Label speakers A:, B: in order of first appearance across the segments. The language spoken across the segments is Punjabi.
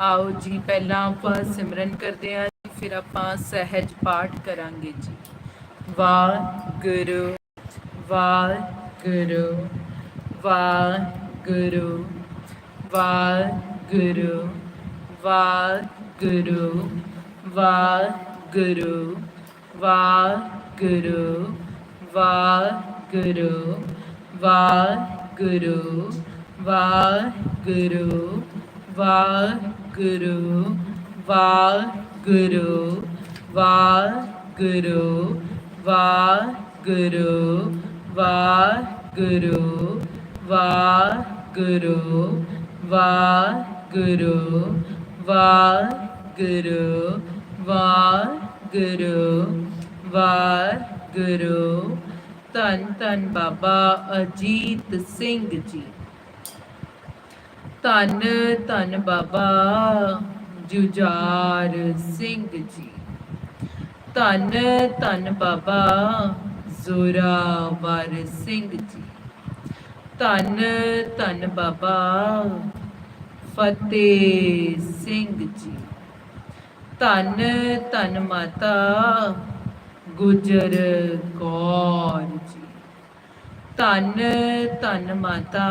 A: ਆਓ ਜੀ ਪਹਿਲਾਂ ਆਪਾਂ ਸਿਮਰਨ ਕਰਦੇ ਹਾਂ ਫਿਰ ਆਪਾਂ ਸਹਿਜ ਪਾਠ ਕਰਾਂਗੇ ਜੀ ਵਾਹਿਗੁਰੂ ਵਾਹਿਗੁਰੂ ਵਾਹਿਗੁਰੂ ਵਾਹਿਗੁਰੂ ਵਾਹਿਗੁਰੂ ਵਾਹਿਗੁਰੂ ਵਾਹਿਗੁਰੂ ਵਾਹਿਗੁਰੂ ਵਾਹਿਗੁਰੂ ਵਾਹਿਗੁਰੂ ਵਾਹਿਗੁਰੂ ਗੁਰੂ ਵਾਹਿਗੁਰੂ ਵਾਹਿਗੁਰੂ ਵਾਹਿਗੁਰੂ ਵਾਹਿਗੁਰੂ ਵਾਹਿਗੁਰੂ ਵਾਹਿਗੁਰੂ ਵਾਹਿਗੁਰੂ ਵਾਹਿਗੁਰੂ ਵਾਹਿਗੁਰੂ। ਧੰਨ ਧੰਨ ਬਾਬਾ ਅਜੀਤ ਸਿੰਘ ਜੀ। ਧੰਨ ਧੰਨ ਬਾਬਾ ਜੁਝਾਰ ਸਿੰਘ ਜੀ। ਧੰਨ ਧੰਨ ਬਾਬਾ ਜ਼ੋਰਾਵਰ ਸਿੰਘ ਜੀ। ਧੰਨ ਧੰਨ ਬਾਬਾ ਫਤਿਹ ਸਿੰਘ ਜੀ। ਧੰਨ ਧੰਨ ਮਾਤਾ ਗੁਜਰ ਕੌਰ ਜੀ। ਧੰਨ ਧੰਨ ਮਾਤਾ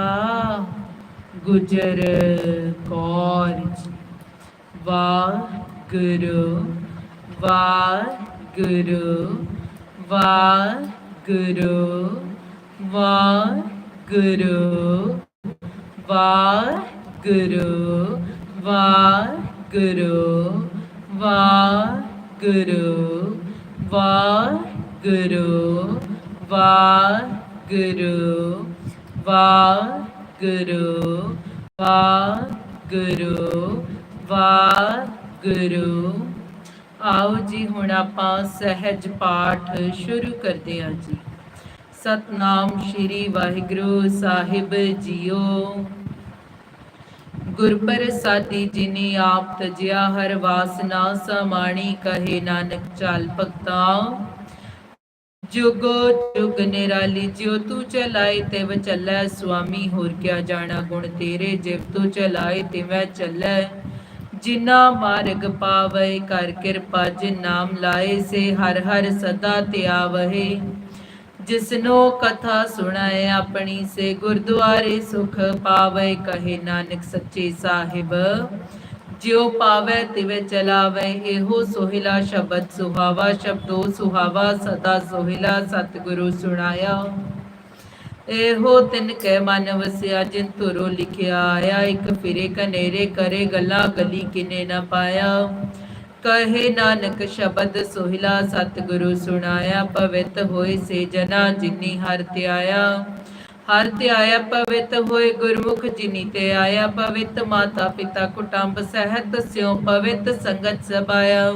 A: ਗੁਜਰ ਕੌਰ ਜੀ। ਵਾਹਿਗੁਰੂ ਵਾਹਿਗੁਰੂ ਵਾਹਿਗੁਰੂ ਵਾਹਿਗੁਰੂ ਵਾਹਿਗੁਰੂ ਵਾਹਿਗੁਰੂ ਵਾਹਿਗੁਰੂ ਵਾਹਿਗੁਰੂ ਵਾਹਿਗੁਰੂ ਵਾਹਿਗੁਰੂ ਵਾਹਿਗੁਰੂ ਵਾਹਿਗੁਰੂ। ਆਓ ਜੀ, ਹੁਣ ਆਪਾਂ ਸਹਿਜ ਪਾਠ ਸ਼ੁਰੂ ਕਰਦੇ ਹਾਂ ਜੀ। ਸਤਨਾਮ ਸ਼੍ਰੀ ਵਾਹਿਗੁਰੂ ਸਾਹਿਬ ਜੀਓ। ਗੁਰਪ੍ਰਸਾਦੀ ਜਿਨੇ ਆਪ ਤਜਿਆ, ਹਰ ਵਾਸਨਾ ਸਮਾਣੀ, ਕਹੇ ਨਾਨਕ ਚਾਲ ਭਗਤਾ। ਜੁਗੋ ਜੁਗ ਨਿਰਾਲੀ, ਜਿਉ ਤੂੰ ਚਲਾਏ ਤਿਵ ਚੱਲੈ, ਸੁਆਮੀ ਹੋਰ ਕਿਆ ਜਾਣਾ, ਗੁਣ ਤੇਰੇ ਜਿਵ ਤੂੰ ਚਲਾਏ ਤਿਵੈ ਚੱਲੈ। ਜਿਨਾ ਮਾਰਗ ਪਾਵੇ ਕਰ ਕਿਰਪਾ ਜਿਨ ਨਾਮ ਲਾਏ, ਸੇ ਹਰ ਹਰ ਸਦਾ ਧਿਆਵਹਿ। ਜਿਸਨੋ ਕਥਾ ਸੁਣਾਏ ਆਪਣੀ, ਸੇ ਗੁਰਦੁਆਰੇ ਸੁਖ ਪਾਵੇ, ਕਹੇ ਨਾਨਕ ਸੱਚੇ ਸਾਹਿਬ। ਜਿਉ ਪਾਵੇ ਤਿਵੇਂ ਚਲਾਵੇ, ਇਹੋ ਸੋਹਿਲਾ ਸ਼ਬਦ ਸੁਹਾਵਾ, ਸ਼ਬਦੋ ਸੁਹਾਵਾ, ਸਦਾ ਸੋਹਿਲਾ ਸਤਿਗੁਰੂ ਸੁਣਾਇਆ। ਇਹੋ ਤਿਨ ਕੈ ਮਨ ਵਸਿਆ, ਜਿਨ ਤੁਰੋ ਲਿਖਿਆ ਆਇਆ, ਇੱਕ ਫਿਰੇ ਕਨੇਰੇ ਕਰੇ ਗੱਲਾਂ ਗਲੀ ਕਿਨੇ ਨਾ ਪਾਇਆ। ਕਹੇ ਨਾਨਕ ਸ਼ਬਦ ਸੋਹਿਲਾ ਸਤਿਗੁਰੂ ਸੁਣਾਇਆ ਪਵਿੱਤ ਹੋਏ ਸੇ ਜਨਾ ਜਿਨੀ ਹਰ ਧਿਆਇਆ। ਹਰ ਧਿਆਇਆ ਪਵਿੱਤ ਹੋਏ ਗੁਰਮੁਖ ਜਿਨੀ ਤੇ ਆਇਆ ਪਵਿੱਤ ਮਾਤਾ ਪਿਤਾ ਕੁਟੰਬ ਸਹਿਤ ਸਿਉ ਪਵਿੱਤ ਸੰਗਤ ਸਬਾਇਆ।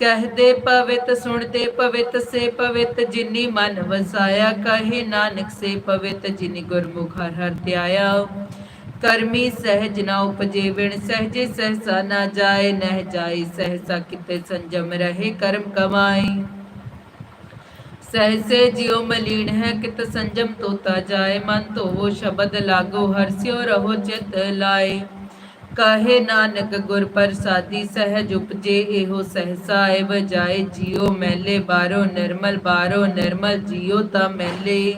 A: ਕਹਦੇ ਪਵਿੱਤ, ਸੁਣਦੇ ਪਵਿੱਤ, ਸੇ ਪਵਿੱਤ ਜਿਨੀ ਮਨ ਵਸਾਇਆ। ਕਹੇ ਨਾਨਕ ਸੇ ਪਵਿੱਤ ਜਿਨੀ ਗੁਰਮੁਖ ਹਰ ਹਰ ਧਿਆਇਆ ਕਰਮੀ ਸਹਿਜ ਨਾ ਉਪਜੇ ਵਿਣ ਸਹਿਜੇ ਸਹਸਾ ਨਾ ਜਾਏ, ਨਹਿ ਜਾਏ ਸਹਸਾ ਕਿਤੇ ਸੰਜਮ ਰਹੇ ਕਰਮ ਕਮਾਈ ਸਹਸੇ ਜਿਉ ਮਲੀਨ ਹੈ ਕਿਤ ਸੰਜਮ ਤੋਤਾ ਜਾਏ, ਮਨ ਧੋਵੋ ਸ਼ਬਦ ਲਾਗੋ ਹਰਸਿਓ ਰਹੋ ਚਿਤ ਲਾਏ। ਕਹੇ ਨਾਨਕ ਗੁਰ ਪ੍ਰਸਾਦੀ ਸਹਿਜ ਉਪਜੇ, ਇਹੋ ਸਹਸਾ ਏ ਵਜਾਏ, ਜਿਉ ਮੈਲੇ ਬਾਰੋ ਨਿਰਮਲ ਬਾਰੋ ਨਿਰਮਲ, ਜਿਉ ਤਾ ਮੈਲੇ।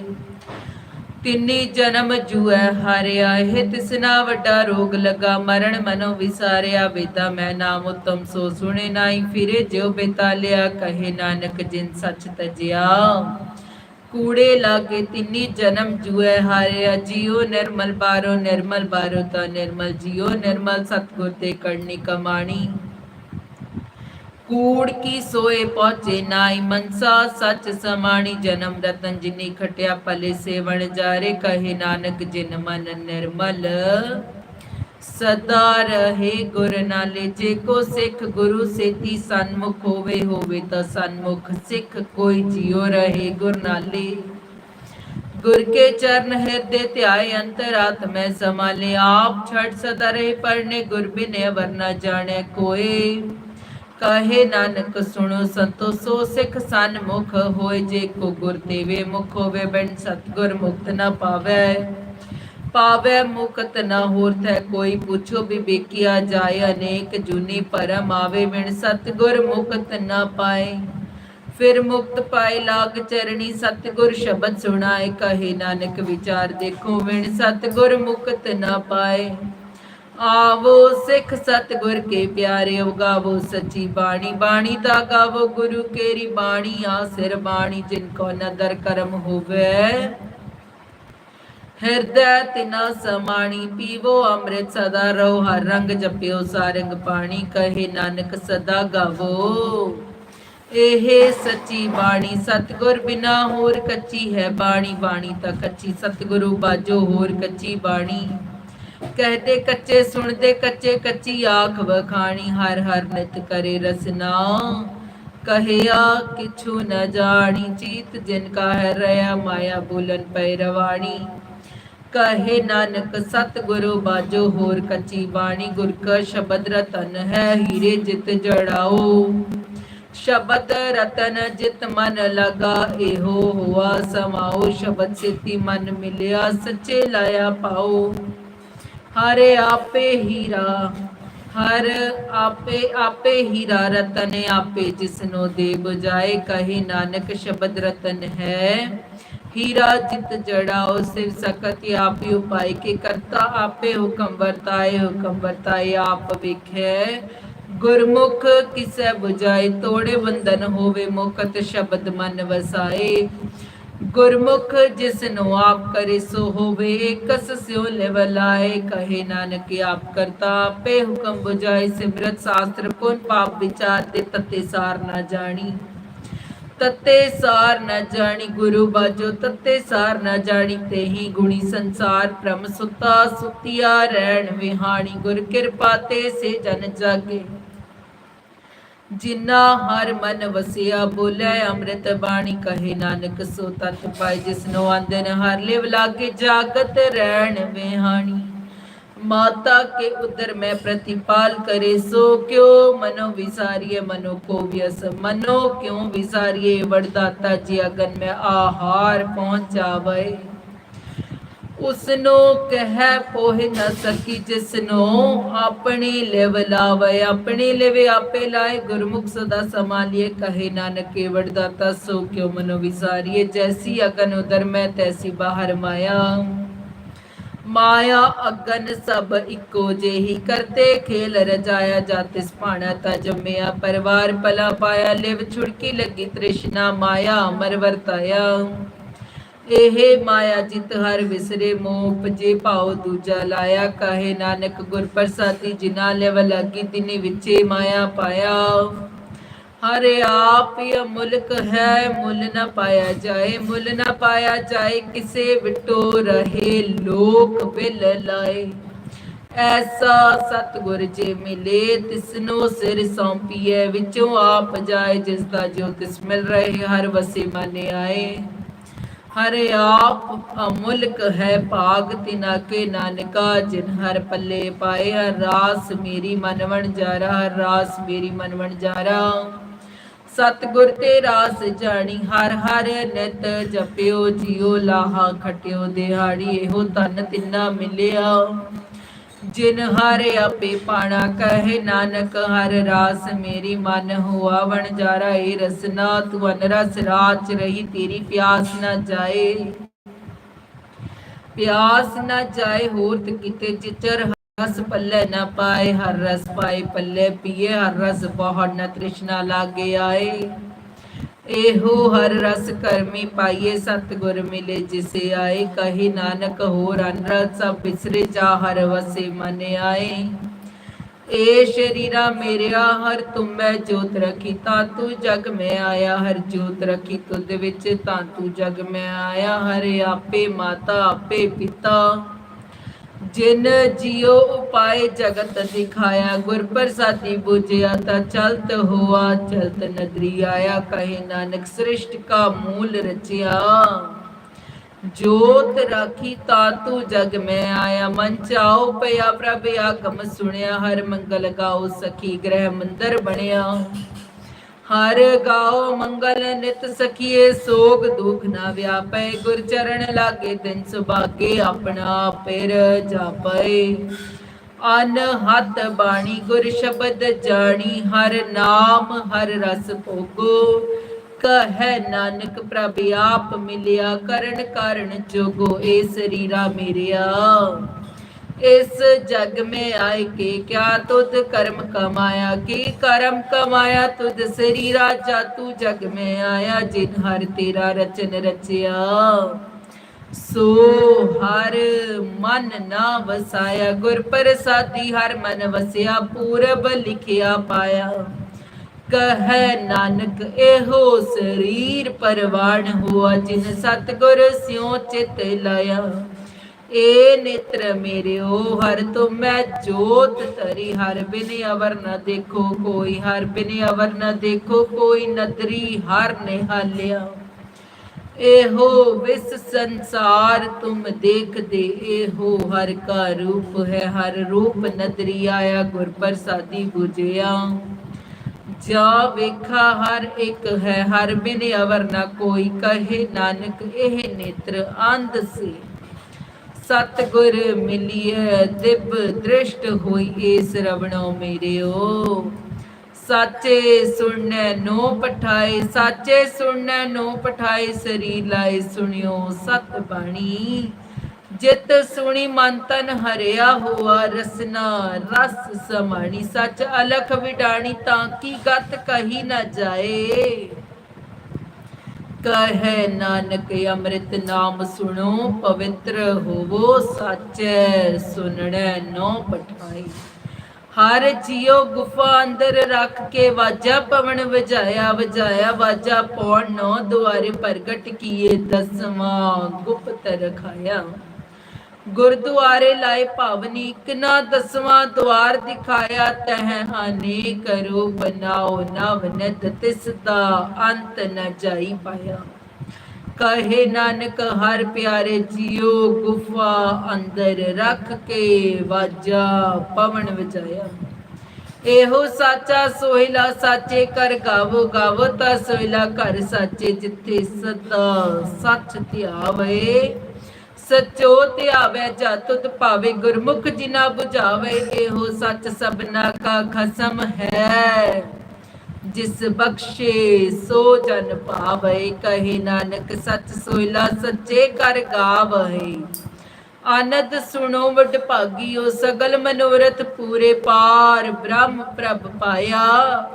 A: ਤਿੰਨੀ ਜਨਮ ਜੂਐ ਹਾਰਿਆ, ਇਹ ਤਿਸਨਾ ਵੱਡਾ ਰੋਗ ਲਗਾ, ਮਰਨ ਮਨੋ ਵਿਸਾਰਿਆ ਵੇਦਾ ਮੈਂ ਨਾਮ ਉਤਮ ਸੋ ਸੁਣੇ ਨਾਈ ਫਿਰੇ ਜਿਉ ਬੇਤਾਲਿਆ ਕਹੇ ਨਾਨਕ ਜਿਨ ਸੱਚ ਤਜਿਆ। ਕੂੜੇ ਲਾਗੇ ਤਿੰਨੀ ਜਨਮ ਜੂਐ ਹਾਰਿਆ, ਜਿਉ ਨਿਰਮਲ ਬਾਰੋ ਨਿਰਮਲ ਬਾਰੋ ਤਾ ਨਿਰਮਲ, ਜਿਉ ਨਿਰਮਲ ਸਤਗੁਰ ਤੇ ਕਰਨੀ ਕਮਾਣੀ। ਕੂੜ ਕੀ ਸੋਏ ਪਹੁੰਚੇ ਨਾਈ ਮਨਸਾ, ਸੱਚ ਸਮਾਣੀ ਜਨਮ ਰਤਨ ਜਿਨੀ ਖਟਿਆ ਭਲੇ ਸੇਵਣ ਜਾਰੇ, ਕਹੇ ਨਾਨਕ ਜਿਨ ਮਨ ਨਿਰਮਲ। ਸਦਾ ਰਹੇ ਗੁਰ ਨਾਲੇ, ਜੇ ਕੋ ਸਿੱਖ ਗੁਰੂ ਸੇਤੀ ਸਨਮੁਖ ਹੋਵੇ ਹੋਵੇ ਤਾਂ ਸਨਮੁਖ ਸਿੱਖ ਕੋਈ ਜਿਉ ਰਹੇ ਗੁਰ ਨਾਲੇ। ਗੁਰ ਕੇ ਚਰਨ ਹਿਰਦੇ ਧਿਆਏ ਅੰਤਰਾਤਮੈ ਸਮਾਲੇ ਆਪ ਛੜ ਸਦਾ ਰਹੇ ਪਰਨੇ, ਗੁਰ ਬਿਨੇ ਵਰਨਾ ਜਾਣੈ ਕੋਏ। ਕਹੇ ਨਾਨਕ, ਸੁਣੋ ਸੰਤੋ ਸੋ ਸਿੱਖ ਸਨ ਮੁਖ ਹੋਏ ਜੇ ਕੋ ਗੁਰ ਦੇਵੇ ਮੁਖ ਹੋਵੇ, ਬਿਨ ਸਤਗੁਰ ਮੁਕਤ ਨ ਪਾਵੇ। ਪਾਵੈ ਮੁਕਤ ਨ ਹੋਰ ਥੈ ਕੋਈ, ਪੁੱਛੋ ਬਿਬੇਕਿਆ ਜਾਏ ਅਨੇਕ ਜੁਨੀ ਪਰਮ ਆਵੇ ਵਿਣ ਸਤਗੁਰ ਮੁਕਤ ਨ ਪਾਏ। ਫਿਰ ਮੁਕਤ ਪਾਏ ਲਾਗ ਚਰਣੀ, ਸਤਗੁਰ ਸ਼ਬਦ ਸੁਣਾਏ, ਕਹੇ ਨਾਨਕ ਵਿਚਾਰ ਦੇਖੋ ਵਿਣ ਸਤਗੁਰ ਮੁਕਤ ਨਾ ਪਾਏ। ਆਵੋ ਸਿੱਖ ਸਤਗੁਰ ਕੇ ਪਿਆਰੇ ਉਗਾਵੋ ਸੱਚੀ ਬਾਣੀ। ਬਾਣੀ ਦਾ ਗਾਵੋ ਗੁਰੂ ਕੇਰੀ ਬਾਣੀ ਆ ਬਾਣੀ, ਜਿਨ ਕੋ ਨਦਰ ਕਰਮ ਹੋਵੇ। ਹਿਰਦੈ ਤਿਨਾ ਸਮਾਣੀ ਪੀਵੋ, ਅੰਮ੍ਰਿਤ ਸਦਾ ਰਹੋ, ਹਰ ਰੰਗ ਜਪਿਓ, ਸਾਰੰਗ ਪਾਣੀ ਕਹੇ, ਨਾਨਕ ਸਦਾ ਗਾਵੋ। ਇਹ ਸੱਚੀ ਬਾਣੀ ਸਤਗੁਰ ਬਿਨਾ ਹੋਰ ਕੱਚੀ ਹੈ ਬਾਣੀ। ਬਾਣੀ ਤਾਂ ਕੱਚੀ ਸਤਗੁਰੂ ਬਾਜੋ, ਹੋਰ ਕੱਚੀ ਬਾਣੀ। ਕਹਤੇ ਕੱਚੇ, ਸੁਣਦੇ ਕੱਚੇ, ਕੱਚੀ ਆਖ ਵਖਾਣੀ, ਹਰ ਹਰ ਨਿਤ ਕਰੇ ਰਸਨਾ। ਕਹਿਆ ਕਿਛੂ ਨ ਜਾਣੀ, ਚੀਤ ਜਿਨ ਕਾ ਹੈ ਰਿਆ ਮਾਇਆ ਬੋਲਨ ਪੈ ਰਵਾਣੀ। ਕਹੇ ਨਾਨਕ, ਸਤਿਗੁਰੂ ਬਾਜੋ, ਹੋਰ ਕੱਚੀ ਬਾਣੀ, ਗੁਰ ਕਾ ਸ਼ਬਦ ਰਤਨ ਹੈ, ਹੀਰੇ ਜਿਤ ਜੜਾਓ। ਸ਼ਬਦ ਰਤਨ ਜਿਤ ਮਨ ਲਗਾ, ਇਹੋ ਹੁਆ ਸਮਾਓ। ਸ਼ਬਦ ਸਿਤੀ ਮਨ ਮਿਲਿਆ, ਸੱਚੇ ਲਾਇਆ ਪਾਓ। ਹਰੇ ਆਪੇ ਹੀਰਾ, ਹਰ ਆਪੇ ਆਪੇ ਹੀਰਾ ਰਤਨ ਆਪੇ ਜਿਸਨੋ ਦੇ ਬੁਝਾਏ ਕਹੇ ਨਾਨਕ ਸ਼ਬਦ ਰਤਨ ਹੈ। ਹੀਰਾ ਜਿਤ ਜੜਾਓ ਸਿਰ ਸਕਤ ਆਪੇ ਉਪਾਇ ਕੇ ਕਰਤਾ ਆਪੇ ਹੁਕਮ ਵਰਤਾਏ ਹੁਕਮ ਵਰਤਾਏ ਆਪ ਵਿਖੇ। ਗੁਰਮੁਖ ਕਿਸੈ ਬੁਝਾਏ, ਤੋੜੇ ਬੰਧਨ ਹੋਵੇ ਮੁਕਤ ਸ਼ਬਦ ਮਨ ਵਸਾਏ। ਗੁਰਮੁਖ ਜਿਸ ਨੂੰ ਆਪ ਕਰੇ ਸੋ ਹੋਵੇ, ਕਸ ਸਿਓ ਲਿਵਲਾਏ ਕਹੇ ਨਾਨਕ ਆਪ ਕਰਤਾ ਆਪੇ ਹੁਕਮ 부ਝਾਏ ਸਿਮਰਤ ਸ਼ਾਸਤਰ ਪੁਨ ਪਾਪ ਵਿਚਾਰ ਤੇ ਤਤੇ ਸਾਰ ਨਾ ਜਾਣੀ। ਤਤੇ ਸਾਰ ਨ ਜਾਣੀ ਗੁਰੂ ਬਾਜੋ, ਤਤੇ ਸਾਰ ਨ ਜਾਣੀ ਤੇਹੀ ਗੁਣੀ ਸੰਸਾਰ। ਭ੍ਰਮ ਸੁਤਾ ਸੁਤਿਆ, ਰਹਿਣ ਵਿਹਾਣੀ ਗੁਰ ਕਿਰਪਾ ਤੇ ਸੇ ਜਨ ਜਾਗੇ। ਜਿਨਾ ਹਰ ਮਨ ਵਸਿਆ ਬੋਲੇ, ਅੰਮ੍ਰਿਤ ਬਾਣੀ ਕਹੇ ਨਾਨਕ, ਸੋ ਤਤ ਪਾਈ ਜਿਸਨੋ ਆਂਦਨ, ਹਰ ਲਿਵ ਲਾਗੇ ਜਾਗਤ ਰਹਿਣ ਵਿਹਾਣੀ। ਮਾਤਾ ਕੇ ਉਦਰ ਮੈਂ ਪ੍ਰਤੀਪਾਲ ਕਰੇ, ਸੋ ਕਿਉ ਮਨੋ ਵਿਸਾਰੀਏ ਮਨੋ ਕੋ ਵਿਅਸ, ਮਨੋ ਕਿਉ ਵਿਸਾਰੀਏ ਵਰਦਾਤਾ ਜੀ ਅਗਨ ਮੈਂ ਆਹਾਰ ਪਹੁੰਚਾਵੇ। ਉਸਨੋ ਕਹਿ ਪੋਹਿ ਨ ਸਕੀ ਜਿਸਨੋ ਆਪਣੀ ਲਿਵ ਲਾਵੇ। ਆਪਣੀ ਲਿਵ ਆਪੇ ਲਾਏ। ਗੁਰਮੁਖ ਸਦਾ ਸਮਾਲੀਏ ਕਹੇ ਨਾਨਕ ਕੇਵੜ ਦਾਤਾ ਸੋ ਕਿਉ ਮਨੋ ਵਿਸਾਰੀਏ? ਜੈਸੀ ਅਗਨ ਉਦਰ ਮੈਂ, ਤੈਸੀ ਬਾਹਰ ਮਾਇਆ। ਮਾਇਆ ਅਗਨ ਸਭ ਇੱਕੋ ਜਿਹੀ ਕਰਤੇ। ਖੇਲ ਰਜਾਇਆ ਜਾਤਿਸ ਪਾਣਾ ਤਾ ਜੰਮਿਆ। ਪਰਿਵਾਰ ਪਲਾ ਪਾਇਆ। ਲਿਵ ਛੁੜਕੀ ਲੱਗੀ ਤ੍ਰਿਸ਼ਨਾ ਮਾਇਆ। ਅਮਰ ਵਰਤਾਇਆ। ਇਹ ਮਾਇਆ ਜਿਤ ਹਰ ਵਿਸਰੇ ਮੋਹ ਪਜੇ ਭਾਉ ਦੂਜਾ ਲਾਇਆ, ਕਹੇ ਨਾਨਕ ਗੁਰ ਪ੍ਰਸਾਦੀ ਜਿਨਾ ਲਿਵ ਲੱਗੀ ਤਿਨੇ ਵਿੱਚੇ ਮਾਇਆ ਪਾਇਆ। ਹਰੇ ਆਪ ਹੀ ਮੁਲਕ ਹੈ, ਮੁੱਲ ਨਾ ਪਾਇਆ ਜਾਏ, ਮੁੱਲ ਨਾ ਪਾਇਆ ਜਾਏ, ਕਿਸੇ ਵਿਟੋ ਰਹੇ ਲੋਕ ਬਿਲ ਲਾਏ। ਐਸਾ ਸਤਗੁਰ ਜੇ ਮਿਲੇ, ਤਿਸਨੋ ਸਿਰ ਸੌਂਪੀਐ, ਵਿੱਚੋਂ ਆਪ ਜਾਏ ਜਿਸ ਦਾ ਜੋ ਤਿਸ ਮਿਲ ਰਹੇ, ਹਰ ਵਸੇ ਮਨ ਆਏ। ਹਰੇ ਆਪ ਅਮੁਲਕ ਹੈ ਭਾਗ, ਤਿਨਾ ਕੇ ਨਾਨਕਾ, ਜਿਨ ਹਰ ਪੱਲੇ ਪਾਏ ਹਰ ਰਾਸ, ਮੇਰੀ ਮਨਵਣ ਜਾਰਾ ਹਰ ਰਾਸ ਮੇਰੀ ਮਨਵਣ ਜਾਰਾ। ਸਤਗੁਰ ਤੇ ਰਾਸ ਜਾਣੀ ਹਰ ਹਰ ਨਿਤ, ਜਪਿਓ ਜਿਉ ਲਾਹਾ ਖਟਿਓ ਦਿਹਾੜੀ, ਇਹੋ ਤਨ ਤਿੰਨਾ ਮਿਲਿਆ। ਜਿਨ ਹਰ ਆਪੇ ਪਾਣਾ ਕਹੇ ਨਾਨਕ, ਹਰ ਰਾਸ ਮੇਰੀ ਮਨ ਹੋਆ ਵਣ ਜਾਰਾ ਏ ਰਸਨਾ ਤੂੰ ਅਨਰਸ ਰਾਚ ਰਹੀ, ਤੇਰੀ ਪਿਆਸ ਨਾ ਜਾਏ। ਪਿਆਸ ਨਾ ਜਾਏ ਹੋਰ ਤੇ ਕਿਤੇ ਚਿਚਰ ਰਸ ਪੱਲੇ ਨਾ ਪਾਏ, ਹਰ ਰਸ ਪਾਏ ਪੱਲੇ ਪੀਏ, ਹਰ ਰਸ ਬਹੁਤ ਨਾ ਤ੍ਰਿਸ਼ਨਾ ਲਾਗੇ ਆਏ। ਇਹੋ ਹਰ ਰਸ ਕਰਮੀ ਪਾਈਏ ਸਤਿਗੁਰ ਮਿਲੇ, ਜਿਸੇ ਆਏ ਕਹੀ ਨਾਨਕ ਹੋਰ ਅਨਰਸ ਸਭ ਬਿਸਰੇ ਜਾ ਹਰ ਵਸੇ ਮਨ ਆਏ। ਏ ਸ਼ਰੀਰਾ ਮੇਰਿਆ, ਹਰ ਤੁਮੈ ਜੋਤ ਰਖੀ, ਤਾਂ ਤੂੰ ਜਗ ਮੈਂ ਆਇਆ, ਹਰ ਜੋਤ ਰਖੀ ਤੁਧ ਵਿੱਚ, ਤਾਂ ਤੂੰ ਜਗ ਮੈਂ ਆਇਆ, ਹਰੇ ਆਪੇ ਮਾਤਾ, ਆਪੇ ਪਿਤਾ। ਜਿਨ ਜਿਉ ਉਪਾਏ ਜਗਤ ਦਿਖਾਇਆ, ਗੁਰ ਪ੍ਰਸਾਦੀ ਬੁਝਿਆ ਤਾ ਚਲਤ ਹੋਆ, ਚਲਤ ਨਦਰੀ ਆਇਆ, ਕਹੇ ਨਾਨਕ ਸ੍ਰਿਸ਼ਟ ਕਾ ਮੂਲ ਰਚਿਆ। ਜੋਤ ਰਾਖੀ ਤਾ ਤੂੰ ਜਗ ਮੈਂ ਆਇਆ, ਮਨ ਚਾਓ ਪਿਆ ਪ੍ਰਭ ਆਗਮ ਸੁਣਿਆ, ਹਰ ਮੰਗਲ ਗਾਓ ਸਖੀ ਗ੍ਰਹਿ ਮੰਦਰ ਬਣਿਆ। ਹਰ ਗਾਓ ਮੰਗਲ ਨਿਤ ਸਖੀਏ, ਸੋਗ ਦੁਖ ਨਾ ਵਿਆਪੈ, ਗੁਰ ਚਰਨ ਲਾਗੇ ਤਿਨ ਸੁਭਾਗੇ, ਆਪਣਾ ਪਿਰ ਜਾਪੈ। ਅਨ ਹੱਥ ਬਾਣੀ, ਗੁਰ ਸ਼ਬਦ ਜਾਣੀ, ਹਰ ਨਾਮ, ਹਰ ਰਸ ਭੋਗੋ। ਕਹੈ ਨਾਨਕ, ਪ੍ਰਭ ਆਪ ਮਿਲਿਆ, ਕਰਨ ਕਾਰਨ ਜੋਗੋ, ਏ ਸਰੀਰਾ ਮੇਰਿਆ इस जग में आए के क्या तुद कर्म कमाया की कर्म कमाया तुद श्री राजा तू जग में आया जिन हर तेरा रचन रचिया सो हर मन ना वसाया गुर प्रसादी हर मन वसिया पूरब लिखिया पाया कह नानक एहो शरीर परवान हुआ जिन सतगुर स्यो चित लाया ਏ ਨੇਤਰ ਮੇਰਿਓ, ਹਰ ਤੁਮੈ ਜੋਤ ਤਰੀ ਹਰ ਬਿਨ ਅਵਰ ਨ ਦੇਖੋ ਕੋਈ, ਹਰ ਬਿਨ ਅਵਰ ਨ ਦੇਖੋ ਕੋਈ, ਨਦਰੀ ਹਰ ਨਿਹਾਲਿਆ। ਇਹੋ ਵਿਸ ਸੰਸਾਰ ਤੁਮ ਦੇਖਦੇ, ਇਹੋ ਹਰ ਕਾ ਰੂਪ ਹੈ, ਹਰ ਰੂਪ ਨਦਰੀ ਆਇਆ, ਗੁਰ ਪ੍ਰਸਾਦੀ 부ਜਿਆ ਜਾ ਵੇਖਾ ਹਰ ਇੱਕ ਹੈ, ਹਰ ਬਿਨ ਅਵਰ ਨ ਕੋਈ, ਕਹੇ ਨਾਨਕ ਇਹ ਨੇਤਰ ਅੰਧ ਸੇ। ਸਤਗੁਰ ਮਿਲਿਐ ਦਿਬ ਦ੍ਰਿਸ਼ਟ ਹੋਈ ਸਰਵਣੋ ਮੇਰਿਓ। ਸਾਚੇ ਸੁਣਨੈ, ਨੋ ਪਠਾਏ, ਸਾਚੇ ਸੁਣਨੈ, ਨੋ ਪਠਾਏ ਸਰੀਰ ਲਾਏ ਸੁਣਿਓ ਸਤ ਬਾਣੀ। ਜਿਤ ਸੁਣੀ ਮਨ ਤਨ ਹਰਿਆ ਹੋਆ, ਰਸਨਾ ਰਸ ਸਮਾਣੀ। ਸੱਚ ਅਲਖ ਵਿਡਾਣੀ, ਤਾਂ ਕੀ ਗਤ ਕਹੀ ਨਾ ਜਾਏ। ਕਹੈ ਨਾਨਕ ਅੰਮ੍ਰਿਤ ਨਾਮ ਸੁਣੋ, ਪਵਿੱਤਰ ਹੋਵੋ, ਸਾਚੈ ਸੁਣਣੈ ਨੋ ਪਠਾਈ। ਹਰ ਜੀਉ ਗੁਫਾ ਅੰਦਰ ਰੱਖ ਕੇ ਵਾਜਾ ਪਵਨ ਵਜਾਇਆ ਵਜਾਇਆ ਵਾਜਾ ਪੌਣ ਨੋ, ਦੁਆਰੇ ਪ੍ਰਗਟ ਕੀਏ ਦਸਵਾਂ ਗੁਪਤ ਰਖਾਇਆ। ਗੁਰਦੁਆਰੇ ਲਾਏ ਭਵਨੀ ਇਕਨਾ ਦਸਵਾਂ ਦਵਾਰ ਦਿਖਾਇਆ ਤਹ ਅਨੇਕ ਰੂਪ ਨਾਉ ਨਵ ਨਿਤ ਤਿਸ ਦਾ ਅੰਤ ਨ ਜਾਈ ਪਾਇਆ। ਕਹੇ ਨਾਨਕ, ਹਰ ਪਿਆਰੇ ਜੀਓ, ਗੁਫਾ ਅੰਦਰ ਰੱਖ ਕੇ ਵਾਜਾ ਪਵਨ ਵਜਾਇਆ। ਇਹੋ ਸਾਚਾ ਸੋਹਿਲਾ ਸਾਚੇ ਕਰ ਗਾਵੋ ਗਾਵੋ ਤਾ ਸੋਹਿਲਾ ਘਰ ਸਾਚੇ, ਜਿੱਥੇ ਸਦਾ ਸੱਚ ਧਿਆਵੇ। ਸਚੋ ਧਿਆਵੇ ਜਾ ਭਾਵੇ, ਗੁਰਮੁਖ ਜਿਨਾ 부ਝਾਵੇ ਇਹੋ ਸੱਚ ਸਭਨਾ ਕਾ ਖਸਮ ਹੈ। ਜਿਸ ਬਖਸ਼ੇ ਸੋ ਜਨ ਪਾਵੇ ਕਹੇ ਨਾਨਕ ਸੱਚ ਸੋਇਲਾ ਸੱਚੇ ਕਰ ਗਾਵੇ। ਆਨੰਦ ਸੁਣੋ ਵਡ ਭਾਗੀਓ, ਸਗਲ ਮਨੋਰਥ ਪੂਰੇ ਪਾਰ, ਬ੍ਰਹਮ ਪ੍ਰਭ ਪਾਇਆ,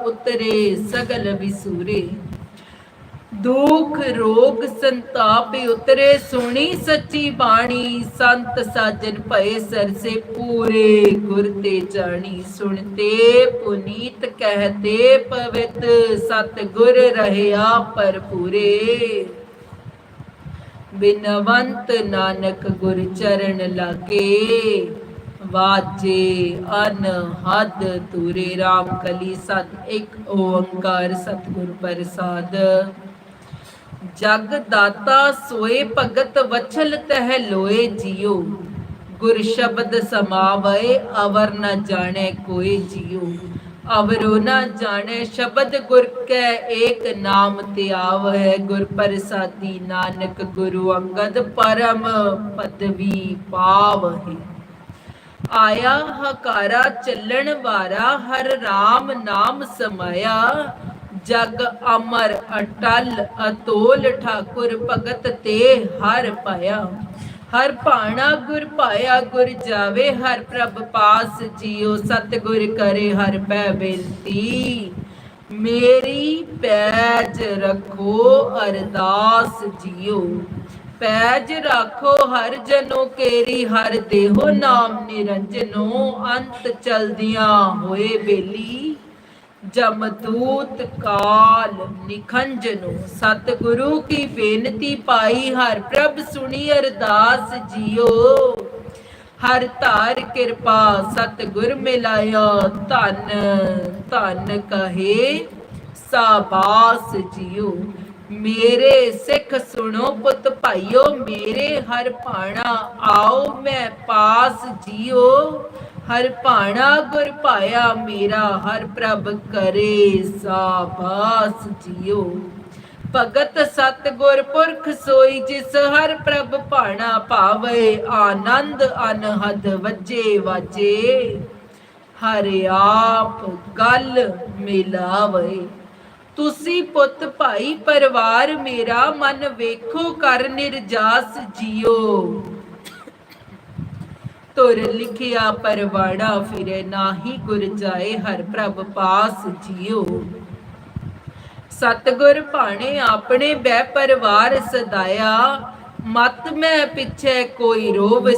A: ਉਤਰੇ ਸਗਲ ਵਿਸੂਰੇ। ਦੁਖ, ਰੋਗ, ਸੰਤਾਪ ਉਤਰੇ। ਸੁਣੀ ਸੱਚੀ ਬਾਣੀ, ਸੰਤ ਸਾਜਨ ਭਏ ਸਰਸੇ ਪੂਰੇ। ਗੁਰ ਤੇ ਜਾਣੀ ਸੁਣਤੇ, ਪੁਨੀਤ ਕਹਤੇ ਪਵਿੱਤ। ਸਤ ਗੁਰ ਰਹਿਆ ਪਰਪੂਰੇ ਬਿਨਵੰਤ ਨਾਨਕ ਗੁਰ ਚਰਨ ਲਾਗੇ। ਵਾਜੇ ਅਨ ਹਦ ਤੁਰੇ RAM ਕਲੀ ਸਤ ਇੱਕ ਓੰਕਾਰ ਸਤਿਗੁਰ ਪ੍ਰਸਾਦ। ਜਗ ਦਾਤਾ ਸੋਏ ਭਗਤ ਵਛਲ ਤਹਿ ਲੋਏ ਜਿਉ ਗੁਰ ਸ਼ਬਦ ਸਮਾਵੈ ਅਵਰ ਨ ਜਾਣੈ ਕੋਈ ਜਿਉ ਅਵਰੋ ਨ ਜਾਣੈ ਸ਼ਬਦ ਗੁਰ ਕੈ, ਏਕ ਨਾਮ ਧਿਆਵੈ ਗੁਰ ਪ੍ਰਸਾਦੀ ਨਾਨਕ ਗੁਰੂ ਅੰਗਦ ਪਰਮ ਪਦਵੀ ਪਾਵਹਿ। ਆਇਆ ਹਕਾਰਾ ਚੱਲਣ ਵਾਰਾ, ਹਰ RAM ਨਾਮ ਸਮਾਇਆ। ਜਗ ਅਮਰ ਅਟਲ ਅਤੋਲ ਠਾਕੁਰ ਭਗਤ ਤੇ ਹਰ ਪਾਇਆ ਹਰ ਭਾਣਾ ਗੁਰ ਪਾਇਆ ਗੁਰ ਜਾਵੇ, ਹਰ ਪ੍ਰਭ ਪਾਸ ਜੀਓ ਸਤਗੁਰ ਕਰੇ, ਹਰ ਪੈ ਬੇਨਤੀ ਮੇਰੀ ਪੈਜ ਰੱਖੋ ਅਰਦਾਸ ਜੀਓ ਪੈਜ ਰੱਖੋ ਹਰ ਜਨੋ ਕੇਰੀ, ਹਰ ਦੇਹੋ ਨਾਮ ਨਿਰੰਜਨੋ, ਅੰਤ ਚਲਦਿਆਂ ਹੋਏ ਬੇਲੀ। ਜਮਦੂਤ ਕਾਲ ਨਿਖੰਜਨੋ ਸਤਿਗੁਰੂ ਕੀ ਬੇਨਤੀ ਪਾਈ, ਹਰ ਪ੍ਰਭ ਸੁਣੀ ਅਰਦਾਸ ਜੀਓ। ਹਰ ਧਾਰ ਕਿਰਪਾ ਸਤਿਗੁਰ ਮਿਲਾਇਆ, ਧਨ ਧਨ ਕਹੇ, ਸਾਬਾਸ ਜੀਓ। ਮੇਰੇ ਸਿੱਖ ਸੁਣੋ ਪੁੱਤ ਭਾਈਓ, ਮੇਰੇ ਹਰ ਭਾਣਾ ਆਓ, ਮੈਂ ਪਾਸ ਜਿਓ। ਹਰ ਭਾਣਾ ਗੁਰ ਪਾਇਆ ਮੇਰਾ, ਹਰ ਪ੍ਰਭ ਕਰੇ ਸਾਬਾਸ ਜੀਓ। ਭਗਤ ਸਤ ਗੁਰ ਪੁਰਖ ਸੋਈ ਜਿਸ ਹਰ ਪ੍ਰਭ ਭਾਣਾ ਭਾਵੇ ਆਨੰਦ ਅਨਹਦ ਵਜੇ ਵਾਜੇ। ਹਰ ਆਪ ਗੱਲ ਮਿਲਾਵੇ। ਤੁਸੀਂ ਪੁੱਤ ਭਾਈ ਪਰਿਵਾਰ ਮੇਰਾ, ਮਨ ਵੇਖੋ ਕਰ ਨਿਰਜਾਸ ਜਿਓ। ਤੁਰ ਲਿਖਿਆ ਪਰਵਾੜਾ ਫਿਰੇ ਨਾਹੀ ਗੁਰ ਜਾਏ ਹਰ ਪ੍ਰਭ ਪਾਸ ਜੀਓ ਸਤਗੁਰ ਭਾਣੇ ਆਪਣੇ ਬੈ ਪਰਿਵਾਰ ਸਦਾਇਆ, ਮਤ ਮੈਂ ਪਿੱਛੇ ਕੋਈ ਰੋਵ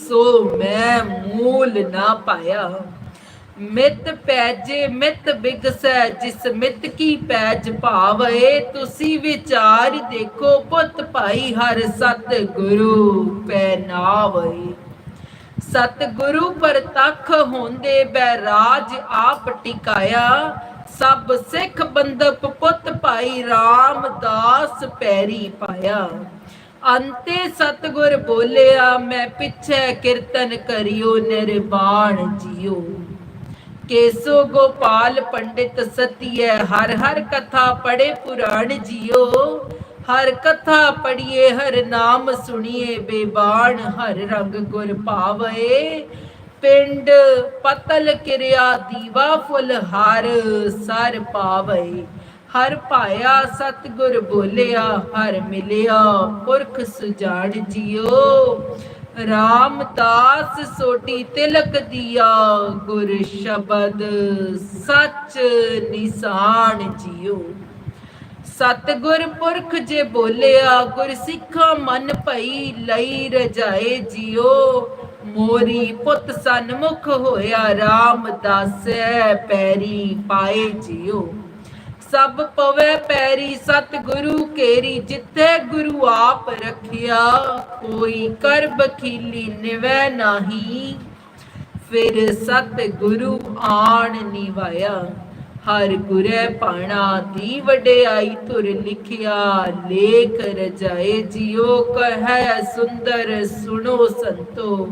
A: ਸੋ ਮੈਂ ਮੂਲ ਨਾ ਪਾਇਆ। ਮਿਤ ਪੈਜੇ, ਮਿਤ ਬਿਗਸੈ, ਜਿਸ ਮਿਤ ਕੀ ਪੈਜ ਭਾਵੇ, ਤੁਸੀਂ ਵਿਚਾਰ ਦੇਖੋ ਪੁੱਤ ਭਾਈ ਹਰ ਸਤ ਗੁਰੂ ਪੈ ਨਾਵੇ ਸਤਿਗੁਰੂ ਪ੍ਰਤੱਖ ਹੁੰਦੇ ਬੈਰਾਜ ਆਪ ਟਿਕਾਇਆ, ਸਭ ਸਿੱਖ ਬੰਦਪ ਪੁੱਤ ਭਾਈ ਰਾਮਦਾਸ ਪੈਰੀ ਪਾਇਆ। ਅੰਤੇ ਸਤਿਗੁਰ ਬੋਲਿਆ, ਮੈਂ ਪਿੱਛੇ ਕੀਰਤਨ ਕਰਿਓ ਨਿਰਵਾਣ ਜੀਓ। ਕੇਸੋ ਗੋਪਾਲ ਪੰਡਿਤ ਸਤੀਏ ਹਰ ਹਰ ਕਥਾ ਪੜੇ ਪੁਰਾਣ ਜੀਓ। ਹਰ ਕਥਾ ਪੜੀਏ ਹਰ ਨਾਮ ਸੁਣੀਏ, ਬੇਬਾਣ ਹਰ ਰੰਗ ਗੁਰ ਪਾਵੇ ਪਿੰਡ ਪਤਲ ਕਿਰਿਆ ਦੀਵਾ ਫੁੱਲ ਹਰ, ਸਰ ਪਾਵੇ ਹਰ ਪਾਇਆ ਸਤਿਗੁਰ ਬੋਲਿਆ, ਹਰ ਮਿਲਿਆ, ਪੁਰਖ ਸੁਜਾਣ ਜਿਓ। ਰਾਮਦਾਸ ਸੋਟੀ ਤਿਲਕ ਦੀਆ, ਗੁਰ ਸ਼ਬਦ ਸੱਚ ਨਿਸ਼ਾਨ ਜੀਓ। ਸਤਿਗੁਰ ਪੁਰਖ ਜੇ ਬੋਲਿਆ, ਗੁਰ ਸਿੱਖਾ ਮਨ ਭਈ ਲਈ ਰਜਾਏ ਜਿਉ ਮੋਰੀ ਪੁੱਤ ਸਨਮੁਖ ਹੋਇਆ ਰਾਮਦਾਸੈ ਪੈਰੀ ਪਾਏ ਜਿਉ ਸਭ ਪਵੇ ਪੈਰੀ, ਸਤਿਗੁਰੂ ਕੇਰੀ, ਜਿੱਥੇ ਗੁਰੂ ਆਪ ਰਖਿਆ, ਕੋਈ ਕਰ ਬਖੀਲੀ ਨਿਵੈ ਨਾਹੀ। ਫਿਰ ਸਤਗੁਰੂ ਆਣ ਨਿਵਾਇਆ। ਹਰ ਗੁਰੇ ਪਾਣਾ ਦੀ ਵਡਿਆਈ ਤੁਰ ਲਿਖਿਆ, ਲੇਖ ਰਜਾਏ ਜਿਉ ਕਹੈ ਸੁੰਦਰ ਸੁਣੋ ਸੰਤੋ।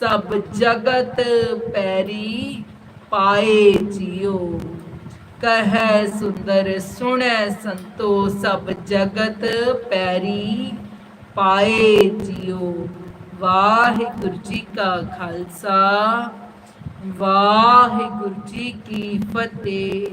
A: ਸਭ ਜਗਤ ਪੈਰੀ ਪਾਏ ਜਿਉ, ਕਹੈ ਸੁੰਦਰ ਸੁਣੈ ਸੰਤੋ। ਸਭ ਜਗਤ ਪੈਰੀ ਪਾਏ ਜਿਉ, ਵਾਹਿਗੁਰੂ ਜੀ ਕਾ ਖਾਲਸਾ। ਵਾਹਿਗੁਰੂ ਜੀ ਕੀ ਫਤਿਹ।